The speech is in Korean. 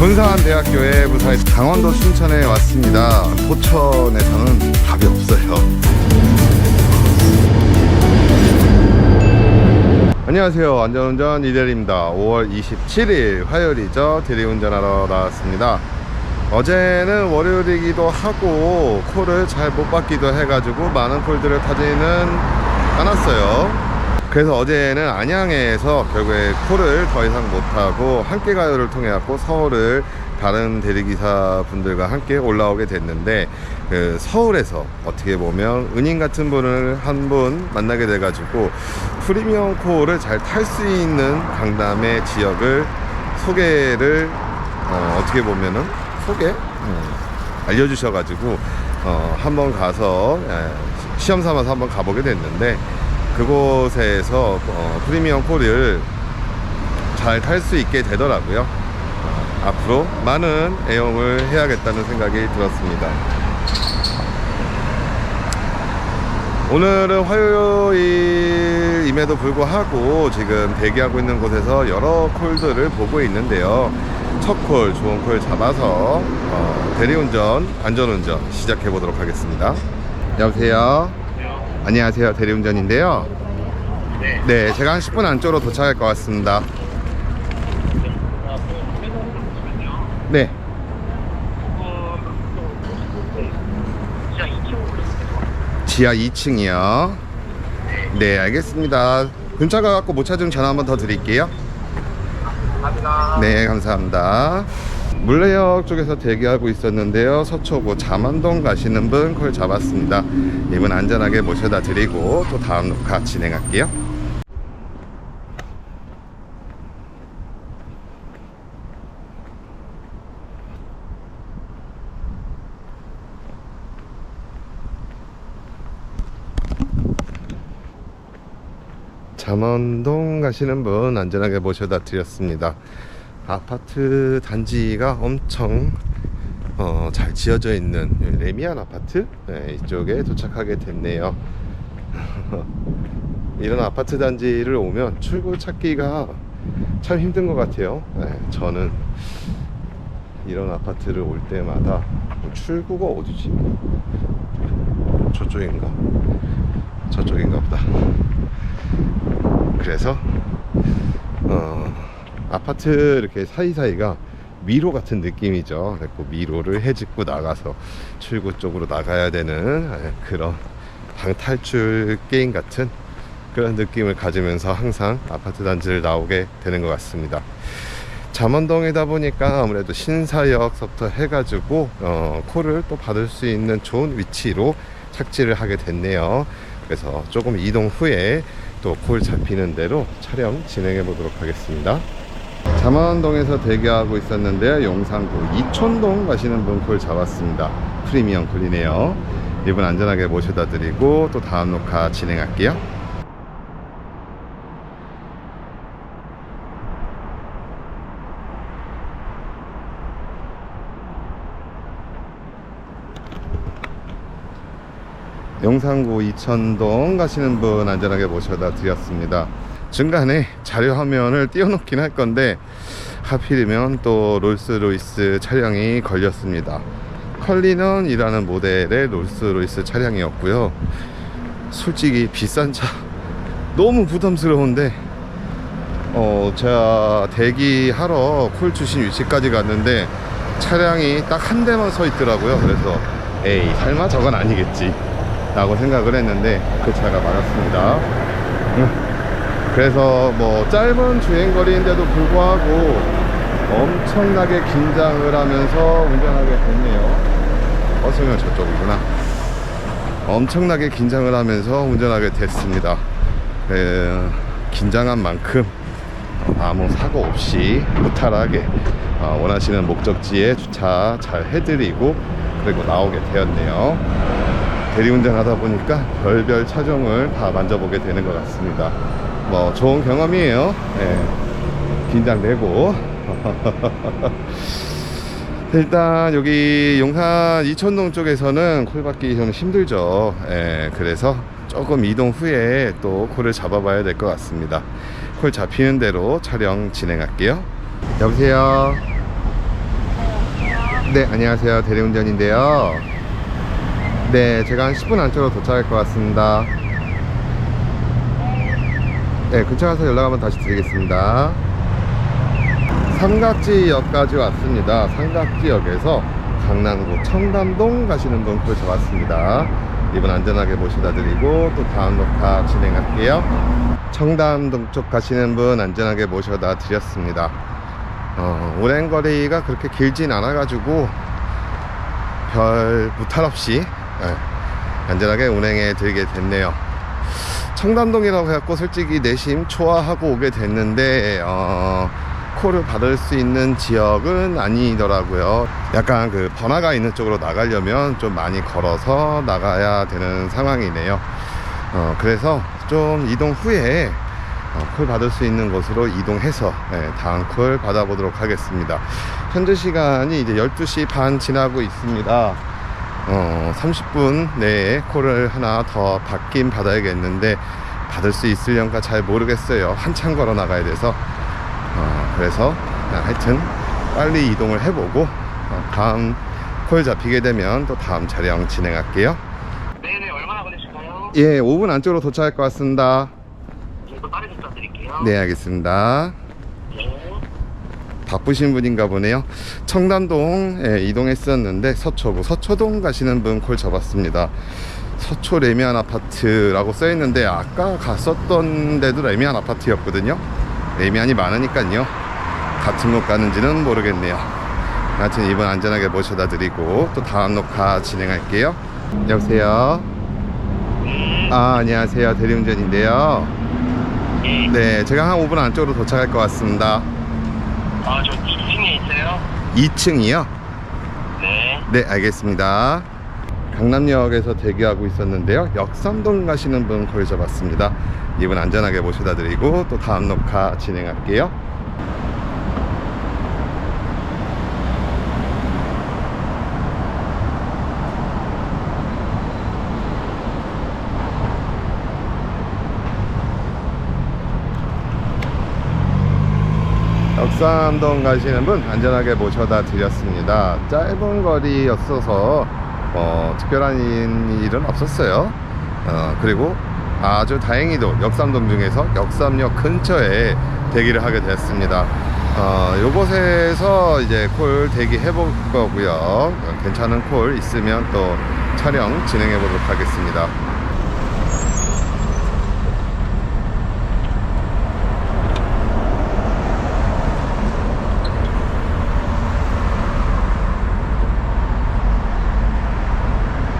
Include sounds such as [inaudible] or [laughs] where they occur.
군사한대학교에 무사히 강원도 순천에 왔습니다. 포천에서는 답이 없어요. 안녕하세요. 안전운전 이대리입니다. 5월 27일 화요일이죠. 대리운전하러 나왔습니다. 어제는 월요일이기도 하고 콜을 잘 못 받기도 해가지고 많은 콜들을 타지는 않았어요. 그래서 어제는 안양에서 결국에 콜을 더 이상 못하고 함께 가요를 통해 갖고 서울을 다른 대리기사 분들과 함께 올라오게 됐는데 그 서울에서 어떻게 보면 은인 같은 분을 한 분 만나게 돼 가지고 프리미엄 콜을 잘탈 수 있는 강남의 지역을 소개를 어, 떻게 보면은 소개? 음, 알려주셔가지고 어, 한번 가서 예, 시험 삼아서 한번 가보게 됐는데 그곳에서 어, 프리미엄 콜을 잘 탈 수 있게 되더라고요. 어, 앞으로 많은 애용을 해야겠다는 생각이 들었습니다. 오늘은 화요일임에도 불구하고 지금 대기하고 있는 곳에서 여러 콜들을 보고 있는데요. 첫 콜, 좋은 콜 잡아서 어, 대리운전, 안전운전 시작해 보도록 하겠습니다. 여보세요. 안녕하세요. 대리운전인데요. 네. 네, 제가 한 10분 안쪽으로 도착할 것 같습니다. 네. 지하 2층이요. 네, 알겠습니다. 근처가 갖고 못 찾으면 전화 한번 더 드릴게요. 네, 감사합니다. 물레역 쪽에서 대기하고 있었는데요. 서초구 잠안동 가시는 분콜 잡았습니다. 이분 안전하게 모셔다 드리고 또 다음 녹화 진행할게요. 잠원동 가시는 분 안전하게 모셔다 드렸습니다. 아파트 단지가 엄청 어, 잘 지어져 있는 레미안 아파트 네, 이쪽에 도착하게 됐네요. [laughs] 이런 아파트 단지를 오면 출구 찾기가 참 힘든 것 같아요. 네, 저는 이런 아파트를 올 때마다 출구가 어디지? 저쪽인가? 저쪽인가 보다. 그래서 어, 아파트 이렇게 사이사이가 미로 같은 느낌이죠. 그래고 미로를 해집고 나가서 출구 쪽으로 나가야 되는 예, 그런 방탈출 게임 같은 그런 느낌을 가지면서 항상 아파트 단지를 나오게 되는 것 같습니다. 잠원동이다 보니까 아무래도 신사역서부터 해가지고 어, 콜을 또 받을 수 있는 좋은 위치로 착지를 하게 됐네요. 그래서 조금 이동 후에 또 콜 잡히는 대로 촬영 진행해 보도록 하겠습니다. 잠원동에서 대기하고 있었는데요. 용산구 이촌동 가시는 분 콜 잡았습니다. 프리미엄 콜이네요. 이분 안전하게 모셔다 드리고 또 다음 녹화 진행할게요. 용산구 이천동 가시는 분 안전하게 모셔다 드렸습니다. 중간에 자료 화면을 띄워놓긴 할 건데 하필이면 또 롤스로이스 차량이 걸렸습니다. 컬리넌이라는 모델의 롤스로이스 차량이었고요. 솔직히 비싼 차 [laughs] 너무 부담스러운데 어 제가 대기하러 콜 주신 위치까지 갔는데 차량이 딱 한 대만 서 있더라고요. 그래서 에이 설마 저건 아니겠지 라고 생각을 했는데 그 차가 맞았습니다. 음. 그래서 뭐 짧은 주행거리인데도 불구하고 엄청나게 긴장을 하면서 운전하게 됐네요. 어서면 저쪽이구나. 엄청나게 긴장을 하면서 운전하게 됐습니다. 에, 긴장한 만큼 아무 사고 없이 무탈하게 어, 원하시는 목적지에 주차 잘 해드리고 그리고 나오게 되었네요. 대리운전 하다 보니까 별별 차종을 다 만져보게 되는 것 같습니다. 뭐 좋은 경험이에요. 예, 긴장되고. [laughs] 일단 여기 용산 이천동 쪽에서는 콜 받기 좀 힘들죠. 예, 그래서 조금 이동 후에 또 콜을 잡아봐야 될 것 같습니다. 콜 잡히는 대로 촬영 진행할게요. 여보세요. 네, 안녕하세요. 대리운전인데요. 네, 제가 한 10분 안쪽으로 도착할 것 같습니다. 네, 근처 가서 연락 한번 다시 드리겠습니다. 삼각지역까지 왔습니다. 삼각지역에서 강남구 청담동 가시는 분그 잡았습니다. 이분 안전하게 모셔다 드리고 또 다음 녹화 진행할게요. 청담동 쪽 가시는 분 안전하게 모셔다 드렸습니다. 어, 오랜 거리가 그렇게 길진 않아가지고 별 무탈 없이 예, 안전하게 운행해 드리게 됐네요. 청담동이라고 해갖고 솔직히 내심 초화하고 오게 됐는데 어, 콜을 받을 수 있는 지역은 아니더라고요. 약간 그 번화가 있는 쪽으로 나가려면 좀 많이 걸어서 나가야 되는 상황이네요. 어, 그래서 좀 이동 후에 어, 콜 받을 수 있는 곳으로 이동해서 예, 다음 콜 받아보도록 하겠습니다. 현재 시간이 이제 12시 반 지나고 있습니다. 어, 30분 내에 콜을 하나 더 받긴 받아야겠는데 받을 수 있을련가 잘 모르겠어요. 한참 걸어 나가야 돼서 어, 그래서 하여튼 빨리 이동을 해보고 어, 다음 콜 잡히게 되면 또 다음 촬영 진행할게요. 네네 얼마나 걸리실까요? 예, 5분 안쪽으로 도착할 것 같습니다. 이거 빠르게 부탁드릴게요. 네, 알겠습니다. 네. 바쁘신 분인가 보네요. 청담동 이동했었는데 서초구 서초동 가시는 분 콜 잡았습니다. 서초 레미안 아파트라고 써 있는데 아까 갔었던 데도 레미안 아파트였거든요. 레미안이 많으니까요. 같은 곳 가는지는 모르겠네요. 하여튼 이번 안전하게 모셔다 드리고 또 다음 녹화 진행할게요. 여보세요. 아, 안녕하세요. 대리운전인데요. 예. 네, 제가 한 5분 안쪽으로 도착할 것 같습니다. 아 저 2층에 있어요. 2층이요? 네. 네, 알겠습니다. 강남역에서 대기하고 있었는데요. 역삼동 가시는 분 거의 잡았습니다. 이분 안전하게 모셔다 드리고 또 다음 녹화 진행할게요. 역삼동 가시는 분 안전하게 모셔다 드렸습니다. 짧은 거리였어서 어, 특별한 일은 없었어요. 어, 그리고 아주 다행히도 역삼동 중에서 역삼역 근처에 대기를 하게 됐습니다. 어, 요곳에서 이제 콜 대기 해 볼 거고요. 어, 괜찮은 콜 있으면 또 촬영 진행해 보도록 하겠습니다.